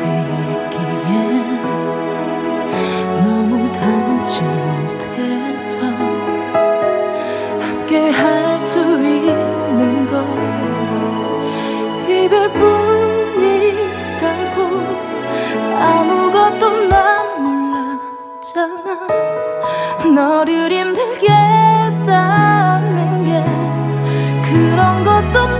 그대에게 너무 닮지 못해서 함께 할 수 있는 건 이별뿐이라고 아무것도 난 몰랐잖아. 너를 힘들게 했다는 게 그런 것도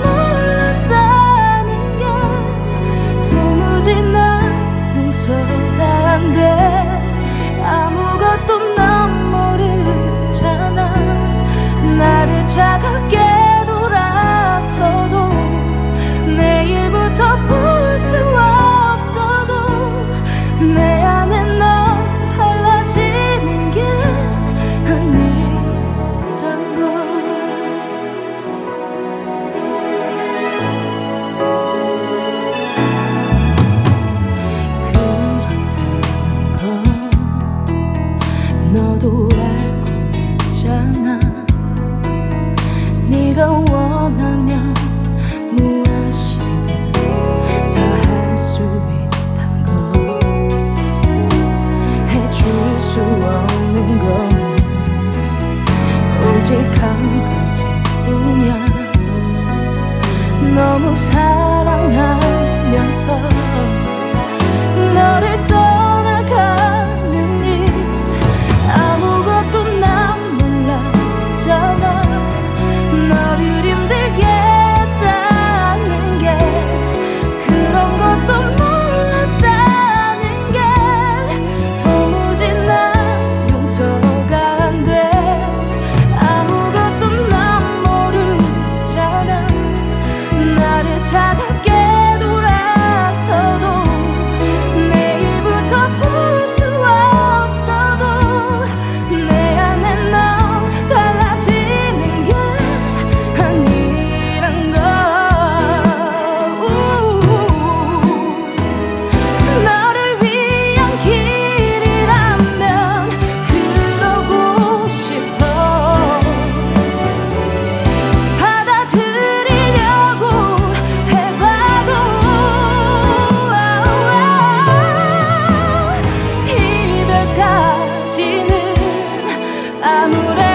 원하면 무엇이든 다 할 수 있단 걸 해줄 수 없는 건 오직 한 가지뿐이야. 너무 사 amore.